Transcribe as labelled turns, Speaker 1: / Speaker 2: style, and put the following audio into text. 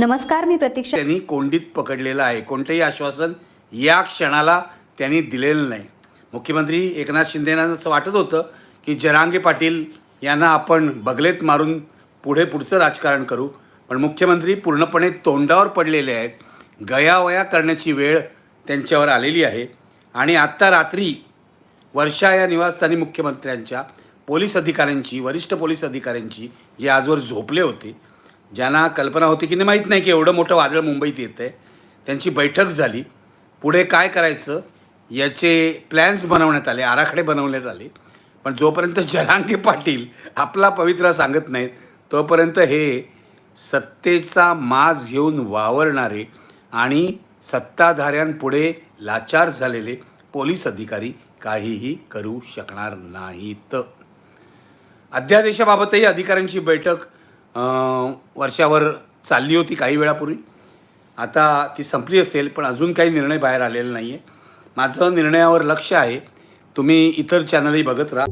Speaker 1: नमस्कार मी प्रतीक्षा
Speaker 2: त्यांनी कोंडीत पकडलेलं आहे. कोणतंही आश्वासन या क्षणाला त्यांनी दिलेलं नाही. मुख्यमंत्री एकनाथ शिंदेना असं वाटत होतं की जरांगे पाटील यांना आपण बगलेत मारून पुढे पुढचं राजकारण करू. पण मुख्यमंत्री पूर्णपणे तोंडावर पडलेले आहेत. गयावया करण्याची वेळ त्यांच्यावर आलेली आहे. आणि आत्ता रात्री वर्षा या निवासस्थानी मुख्यमंत्र्यांच्या पोलीस अधिकाऱ्यांची वरिष्ठ पोलीस अधिकाऱ्यांची जे आजवर झोपले होते ज्यांना कल्पना होती की नाही माहीत नाही की एवढं मोठं वादळ मुंबईत येतं आहे त्यांची बैठक झाली. पुढे काय करायचं याचे प्लॅन्स बनवण्यात आले आराखडे बनवण्यात आले. पण जोपर्यंत जरांगे पाटील आपला पवित्रा सांगत नाहीत तोपर्यंत हे सत्तेचा माज घेऊन वावरणारे आणि सत्ताधाऱ्यांपुढे लाचार झालेले पोलीस अधिकारी काहीही करू शकणार नाहीत. अध्यादेशाबाबतही अधिकाऱ्यांची बैठक वर्षावर चालली होती काही वेळापूर्वी. आता ती संपली असेल पण अजून काही निर्णय बाहेर आलेला नाही आहे माझं निर्णयावर लक्ष आहे. तुम्ही इतर चॅनलही बघत राहा.